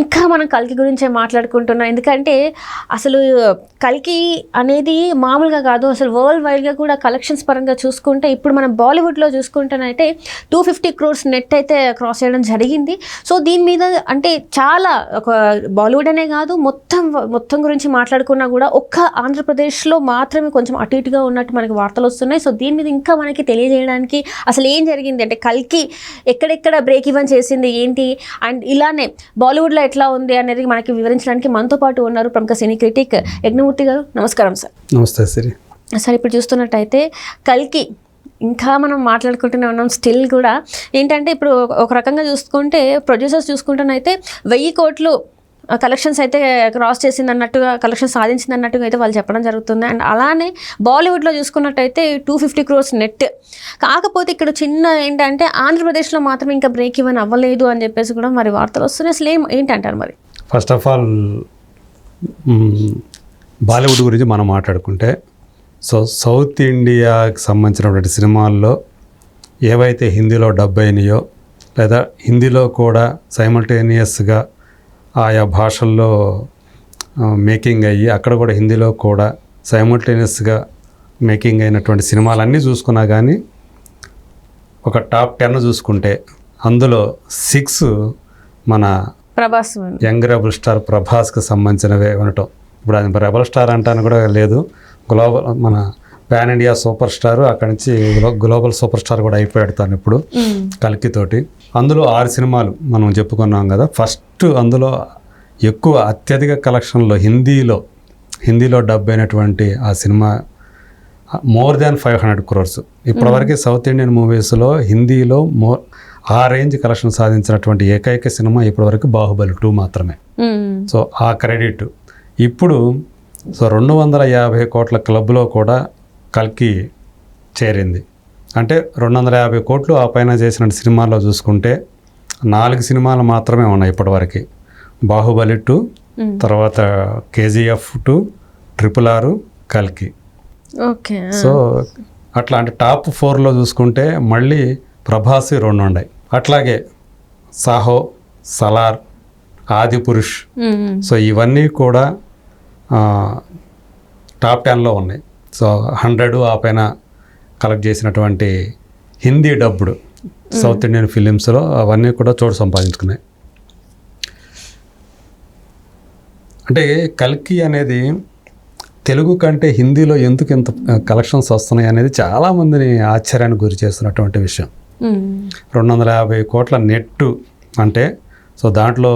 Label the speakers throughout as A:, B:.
A: ఇంకా మనం కల్కి గురించే మాట్లాడుకుంటున్నాం. ఎందుకంటే అసలు కల్కి అనేది మామూలుగా కాదు. అసలు వరల్డ్ వైడ్గా కూడా కలెక్షన్స్ పరంగా చూసుకుంటే ఇప్పుడు మనం బాలీవుడ్లో చూసుకుంటేనైతే టూ ఫిఫ్టీ క్రోర్స్ నెట్ అయితే క్రాస్ చేయడం జరిగింది. సో దీని మీద అంటే చాలా ఒక బాలీవుడ్ అనే కాదు మొత్తం మొత్తం గురించి మాట్లాడుకున్నా కూడా ఒక్క ఆంధ్రప్రదేశ్లో మాత్రమే కొంచెం అటు ఇటుగా ఉన్నట్టు మనకి వార్తలు వస్తున్నాయి. సో దీని మీద ఇంకా మనకి తెలియజేయడానికి అసలు ఏం జరిగింది అంటే కల్కి ఎక్కడెక్కడ బ్రేక్ ఈవెన్ చేసింది ఏంటి? అండ్ ఇలానే బాలీవుడ్ బాలీవుడ్లో ఎట్లా ఉంది అనేది మనకి వివరించడానికి మనతో పాటు ఉన్నారు ప్రముఖ సినీ క్రిటిక్ యజ్ఞమూర్తి గారు. నమస్కారం సార్.
B: నమస్తే సిరి.
A: సార్ ఇప్పుడు చూస్తున్నట్టయితే కల్కి ఇంకా మనం మాట్లాడుకుంటూనే ఉన్నాం. స్టిల్ కూడా ఏంటంటే ఇప్పుడు ఒక- రకంగా చూసుకుంటే ప్రొడ్యూసర్స్ చూసుకుంటేనైతే వెయ్యి కోట్లు కలెక్షన్స్ అయితే క్రాస్ చేసింది అన్నట్టుగా కలెక్షన్ సాధించింది అన్నట్టుగా అయితే వాళ్ళు చెప్పడం జరుగుతుంది. అండ్ అలానే బాలీవుడ్లో చూసుకున్నట్టయితే టూ ఫిఫ్టీ క్రోర్స్ నెట్. కాకపోతే ఇక్కడ చిన్న ఏంటంటే ఆంధ్రప్రదేశ్లో మాత్రం ఇంకా బ్రేక్ ఇవన్నీ అవ్వలేదు అని చెప్పేసి కూడా మరి వార్తలు వస్తున్నాయి. అసలు ఏం ఏంటంటారు మరి?
B: ఫస్ట్ ఆఫ్ ఆల్ బాలీవుడ్ గురించి మనం మాట్లాడుకుంటే సో సౌత్ ఇండియాకి సంబంధించినటువంటి సినిమాల్లో ఏవైతే హిందీలో డబ్ అయినాయో లేదా హిందీలో కూడా సైమల్టేనియస్గా ఆయా భాషల్లో మేకింగ్ అయ్యి అక్కడ కూడా హిందీలో కూడా సైమల్టేనియస్గా మేకింగ్ అయినటువంటి సినిమాలన్నీ చూసుకున్నా కానీ ఒక టాప్ టెన్ చూసుకుంటే అందులో సిక్స్ మన
A: ప్రభాస్
B: యంగ్ రెబల్ స్టార్ ప్రభాస్కి సంబంధించినవే ఉండటం. ఇప్పుడు అది రెబల్ స్టార్ అంటాను కూడా లేదు. గ్లోబల్ మన పాన్ ఇండియా సూపర్ స్టార్. అక్కడి నుంచి గ్లో గ్లోబల్ సూపర్ స్టార్ కూడా అయిపోయాడు తాను ఇప్పుడు కల్కితోటి. అందులో ఆరు సినిమాలు మనం చెప్పుకున్నాం కదా. ఫస్ట్ అందులో ఎక్కువ అత్యధిక కలెక్షన్లో హిందీలో హిందీలో డబ్ అయినటువంటి ఆ cinema more than five hundred crores. ఇప్పటివరకు సౌత్ ఇండియన్ మూవీస్లో హిందీలో మోర్ ఆ రేంజ్ కలెక్షన్ సాధించినటువంటి ఏకైక సినిమా ఇప్పటివరకు బాహుబలి టూ మాత్రమే. సో ఆ క్రెడిట్. ఇప్పుడు సో రెండు వందల యాభై కోట్ల క్లబ్లో కూడా కల్కి చేరింది. అంటే రెండు వందల యాభై కోట్లు ఆ పైన చేసిన సినిమాల్లో చూసుకుంటే నాలుగు సినిమాలు మాత్రమే ఉన్నాయి ఇప్పటివరకు. బాహుబలి టూ తర్వాత కేజీఎఫ్ టూ ట్రిపుల్ ఆరు కల్కి.
A: ఓకే
B: సో అట్లా అంటే టాప్ ఫోర్లో చూసుకుంటే మళ్ళీ ప్రభాస్ రెండు ఉన్నాయి. అట్లాగే సాహో సలార్ ఆది పురుష్. సో ఇవన్నీ కూడా టాప్ టెన్లో ఉన్నాయి. సో హండ్రెడ్ ఆ పైన కలెక్ట్ చేసినటువంటి హిందీ డబ్బుడు సౌత్ ఇండియన్ ఫిలిమ్స్లో అవన్నీ కూడా చోటు సంపాదించుకున్నాయి. అంటే కల్కి అనేది తెలుగు కంటే హిందీలో ఎందుకు ఇంత కలెక్షన్స్ వస్తున్నాయి అనేది చాలామందిని ఆశ్చర్యానికి గురి చేస్తున్నటువంటి విషయం. రెండు వందల యాభై కోట్ల నెట్ అంటే సో దాంట్లో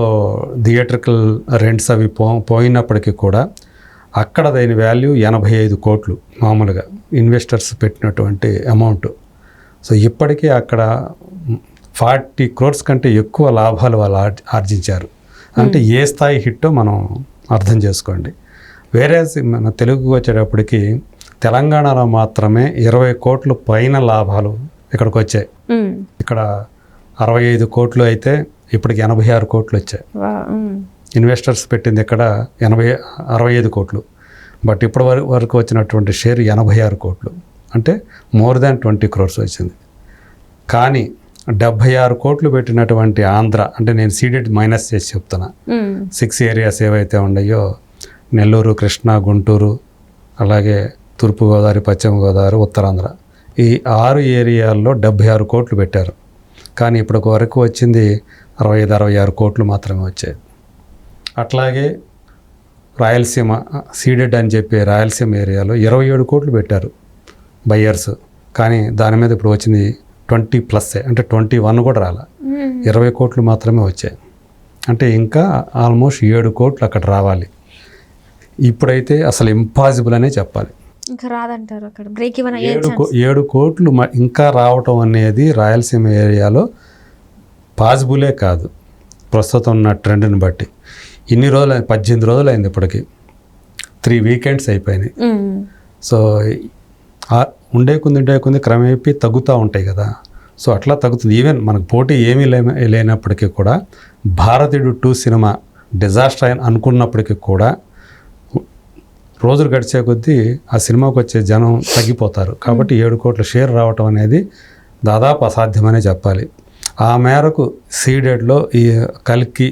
B: థియేట్రికల్ రెంట్స్ అవి పో పోయినప్పటికీ కూడా అక్కడ దాని వాల్యూ ఎనభై ఐదు కోట్లు మామూలుగా ఇన్వెస్టర్స్ పెట్టినటువంటి అమౌంట్. సో ఇప్పటికీ అక్కడ ఫార్టీ క్రోర్స్ కంటే ఎక్కువ లాభాలు వాళ్ళు ఆర్- ఆర్జించారు. అంటే ఏ స్థాయి హిట్టో మనం అర్థం చేసుకోండి. వేరే మన తెలుగుకి వచ్చేటప్పటికి తెలంగాణలో మాత్రమే ఇరవై కోట్ల పైన లాభాలు ఇక్కడికి వచ్చాయి. ఇక్కడ అరవై ఐదు కోట్లు అయితే ఇప్పటికి ఎనభై ఆరు కోట్లు వచ్చాయి. ఇన్వెస్టర్స్ పెట్టింది ఇక్కడ ఎనభై అరవై ఐదు కోట్లు. బట్ ఇప్పటి వరకు వరకు వచ్చినటువంటి షేర్ ఎనభై ఆరు కోట్లు. అంటే మోర్ దాన్ ట్వంటీ క్రోర్స్ వచ్చింది. కానీ డెబ్భై ఆరు కోట్లు పెట్టినటువంటి ఆంధ్ర అంటే నేను సీడెడ్ మైనస్ చేసి చెప్తున్నా. సిక్స్ ఏరియాస్ ఏవైతే ఉన్నాయో నెల్లూరు కృష్ణా గుంటూరు అలాగే తూర్పుగోదావరి పశ్చిమ గోదావరి ఉత్తరాంధ్ర ఈ ఆరు ఏరియాల్లో డెబ్భై ఆరు కోట్లు పెట్టారు. కానీ ఇప్పటి వరకు వచ్చింది అరవై ఐదు అరవై ఆరు కోట్లు మాత్రమే వచ్చాయి. అట్లాగే రాయలసీమ సీడెడ్ అని చెప్పి రాయలసీమ ఏరియాలో ఇరవై ఏడు కోట్లు పెట్టారు బయ్యర్స్. కానీ దాని మీద ఇప్పుడు వచ్చింది ట్వంటీ ప్లస్ అంటే ట్వంటీ వన్ కూడా రాల. ఇరవై కోట్లు మాత్రమే వచ్చాయి. అంటే ఇంకా ఆల్మోస్ట్ ఏడు కోట్లు అక్కడ రావాలి. ఇప్పుడైతే అసలు ఇంపాసిబుల్ అనే చెప్పాలి.
A: ఇంకా రాదంటారు అక్కడ. బ్రేక్
B: ఏడు ఏడు కోట్లు ఇంకా రావటం అనేది రాయలసీమ ఏరియాలో పాసిబులే కాదు. ప్రస్తుతం ఉన్న ట్రెండ్ని బట్టి. ఇన్ని రోజులు పద్దెనిమిది రోజులు అయింది ఇప్పటికి. త్రీ వీకెండ్స్ అయిపోయినాయి. సో ఉండే కొంది ఉండే కొంది క్రమేపీ తగ్గుతూ ఉంటాయి కదా. సో అట్లా తగ్గుతుంది. ఈవెన్ మనకు పోటీ ఏమీ లే లేనప్పటికీ కూడా భారతీయుడు టూ సినిమా డిజాస్టర్ అయిన అనుకున్నప్పటికీ కూడా రోజులు గడిచే కొద్దీ ఆ సినిమాకి వచ్చే జనం తగ్గిపోతారు. కాబట్టి ఏడు కోట్ల షేర్ రావటం అనేది దాదాపు అసాధ్యమనే చెప్పాలి. ఆ మేరకు సీడెడ్లో ఈ కల్కి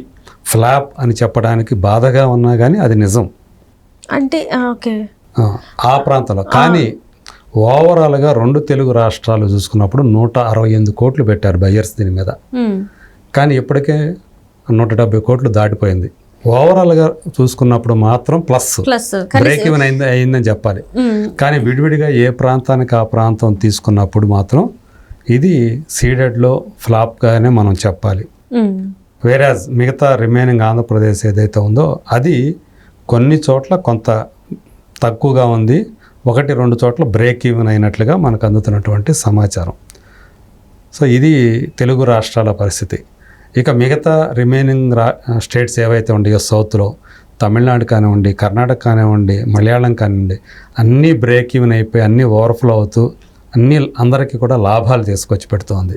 B: ఫ్లాప్ అని చెప్పడానికి బాధగా ఉన్నా కానీ అది నిజం.
A: అంటే ఆ, ఓకే.
B: ఆ, ప్రాంతంలో. కానీ ఓవరాల్గా రెండు తెలుగు రాష్ట్రాలు చూసుకున్నప్పుడు నూట అరవై ఎనిమిది కోట్లు పెట్టారు బయ్యర్స్ దీని మీద. కానీ ఇప్పటికే నూట డెబ్బై కోట్లు దాటిపోయింది. ఓవరాల్గా చూసుకున్నప్పుడు మాత్రం ప్లస్. బ్రేక్ ఈవెన్ అయింది అయిందని చెప్పాలి. కానీ విడివిడిగా ఏ ప్రాంతానికి ఆ ప్రాంతం తీసుకున్నప్పుడు మాత్రం ఇది సీడెడ్లో ఫ్లాప్గానే మనం చెప్పాలి. వేరాజ్ మిగతా రిమైనింగ్ ఆంధ్రప్రదేశ్ ఏదైతే ఉందో అది కొన్ని చోట్ల కొంత తక్కువగా ఉంది. ఒకటి రెండు చోట్ల బ్రేక్ ఈవెన్ అయినట్లుగా మనకు అందుతున్నటువంటి సమాచారం. సో ఇది తెలుగు రాష్ట్రాల పరిస్థితి. ఇక మిగతా రిమైనింగ్ రా స్టేట్స్ ఏవైతే ఉన్నాయో సౌత్లో తమిళనాడు కానివ్వండి కర్ణాటక కానివ్వండి మలయాళం కానివ్వండి అన్నీ బ్రేక్ ఈవెన్ అయిపోయి అన్నీ ఓవర్ఫ్లో అవుతూ అన్నీ అందరికీ కూడా లాభాలు తీసుకొచ్చి పెడుతోంది.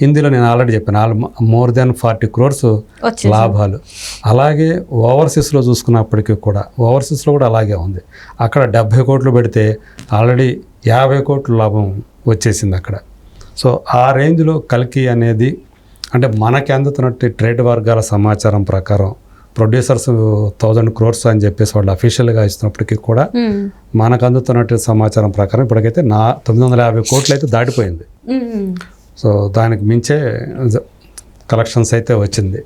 B: హిందీలో నేను ఆల్రెడీ చెప్పాను all more than forty crores లాభాలు. అలాగే ఓవర్సీస్లో చూసుకున్నప్పటికీ కూడా ఓవర్సీస్లో కూడా అలాగే ఉంది. అక్కడ డెబ్భై కోట్లు పెడితే ఆల్రెడీ యాభై కోట్ల లాభం వచ్చేసింది అక్కడ. సో ఆ రేంజ్లో కల్కి అనేది అంటే మనకి అందుతున్నట్టు ట్రేడ్ వర్గాల సమాచారం ప్రకారం ప్రొడ్యూసర్స్ థౌజండ్ క్రోర్స్ అని చెప్పేసి వాళ్ళు అఫీషియల్గా ఇస్తున్నప్పటికీ కూడా. మనకు అందుతున్నట్టు సమాచారం ప్రకారం ఇప్పటికైతే నా తొమ్మిది వందల యాభై కోట్లు అయితే దాటిపోయింది. సో దానికి మించే కలెక్షన్స్ అయితే వచ్చింది.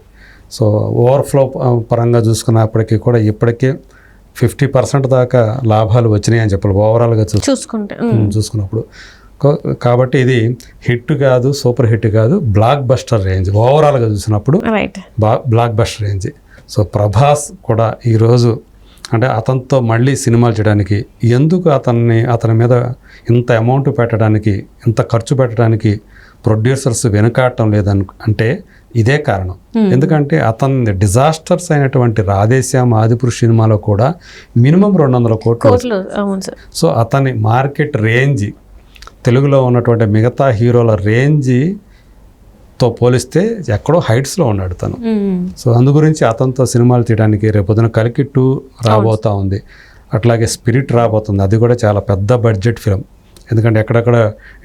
B: సో ఓవర్ఫ్లో పరంగా చూసుకున్నప్పటికీ కూడా ఇప్పటికే ఫిఫ్టీ పర్సెంట్ దాకా లాభాలు వచ్చినాయి అని చెప్పాలి. ఓవరాల్గా
A: చూసుకుంటే.
B: చూసుకున్నప్పుడు. కాబట్టి ఇది హిట్ కాదు సూపర్ హిట్ కాదు బ్లాక్ బస్టర్ రేంజ్. ఓవరాల్గా చూసినప్పుడు blockbuster range. So Prabhas కూడా ఈరోజు అంటే అతనితో మళ్ళీ సినిమాలు చేయడానికి ఎందుకు అతన్ని అతని మీద ఇంత అమౌంట్ పెట్టడానికి ఇంత ఖర్చు పెట్టడానికి ప్రొడ్యూసర్స్ వెనుకాడటం లేదను అంటే ఇదే కారణం. ఎందుకంటే అతని డిజాస్టర్స్ అయినటువంటి రాధేశ్యామ ఆదిపురుష్ సినిమాలో కూడా మినిమం రెండు వందల కోట్లు సో అతని మార్కెట్ రేంజ్ తెలుగులో ఉన్నటువంటి మిగతా హీరోల రేంజ్తో పోలిస్తే ఎక్కడో హైట్స్లో ఉన్నాడు తను. సో అందు గురించి అతనితో సినిమాలు తీయడానికి రేపొద్దున కలికి టూ రాబోతా ఉంది. అట్లాగే స్పిరిట్ రాబోతుంది. అది కూడా చాలా పెద్ద బడ్జెట్ ఫిలిం ఎందుకంటే ఎక్కడెక్కడ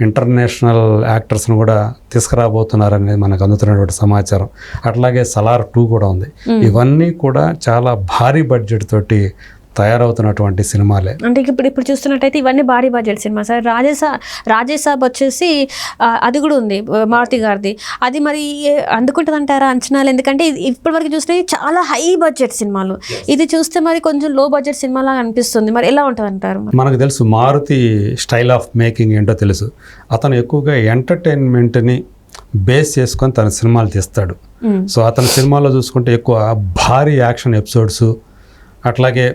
B: ఇంటర్నేషనల్ యాక్టర్స్ను కూడా తీసుకురాబోతున్నారనేది మనకు అందుతున్నటువంటి సమాచారం. అట్లాగే సలార్ టూ కూడా ఉంది. ఇవన్నీ కూడా చాలా భారీ బడ్జెట్ తోటి తయారవుతున్నటువంటి సినిమాలే.
A: అంటే ఇప్పుడు ఇప్పుడు చూస్తున్నట్టయితే ఇవన్నీ భారీ బడ్జెట్ సినిమా సార్ రాజేసా రాజేసాబ్ వచ్చేసి అది కూడా ఉంది మారుతి గారిది. అది మరి అందుకుంటుంది అంటారా అంచనాలు? ఎందుకంటే ఇది ఇప్పటివరకు చూస్తే చాలా హై బడ్జెట్ సినిమాలు. ఇది చూస్తే మరి కొంచెం లో బడ్జెట్ సినిమాలాగా అనిపిస్తుంది. మరి ఎలా ఉంటుంది అంటారు?
B: మనకు తెలుసు మారుతి స్టైల్ ఆఫ్ మేకింగ్ ఏంటో తెలుసు. అతను ఎక్కువగా ఎంటర్టైన్మెంట్ని బేస్ చేసుకొని తన సినిమాలు తీస్తాడు. సో అతని సినిమాలో చూసుకుంటే ఎక్కువ భారీ యాక్షన్ ఎపిసోడ్స్ అట్లాగే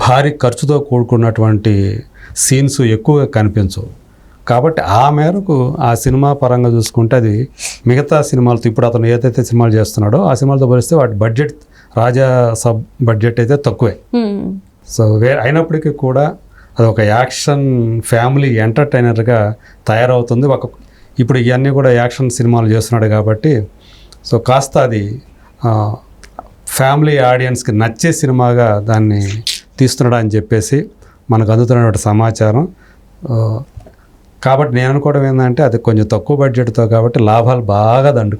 B: భారీ ఖర్చుతో కూడుకున్నటువంటి సీన్స్ ఎక్కువగా కనిపించవు. కాబట్టి ఆ మేరకు ఆ సినిమా పరంగా చూసుకుంటే అది మిగతా సినిమాలతో ఇప్పుడు అతను ఏదైతే సినిమాలు చేస్తున్నాడో ఆ సినిమాలతో పోలిస్తే వాటి బడ్జెట్ రాజా సబ్ బడ్జెట్ అయితే తక్కువే. సో వే అయినప్పటికీ కూడా అది ఒక యాక్షన్ ఫ్యామిలీ ఎంటర్టైనర్గా తయారవుతుంది. ఒక ఇప్పుడు ఇవన్నీ కూడా యాక్షన్ సినిమాలు చేస్తున్నాడు కాబట్టి సో కాస్త అది ఫ్యామిలీ ఆడియన్స్కి నచ్చే సినిమాగా దాన్ని తీస్తున్నాడు అని చెప్పేసి మనకు అందుతున్నటువంటి సమాచారం. కాబట్టి నేను అనుకోవడం ఏంటంటే అది కొంచెం తక్కువ బడ్జెట్తో కాబట్టి లాభాలు బాగా దండు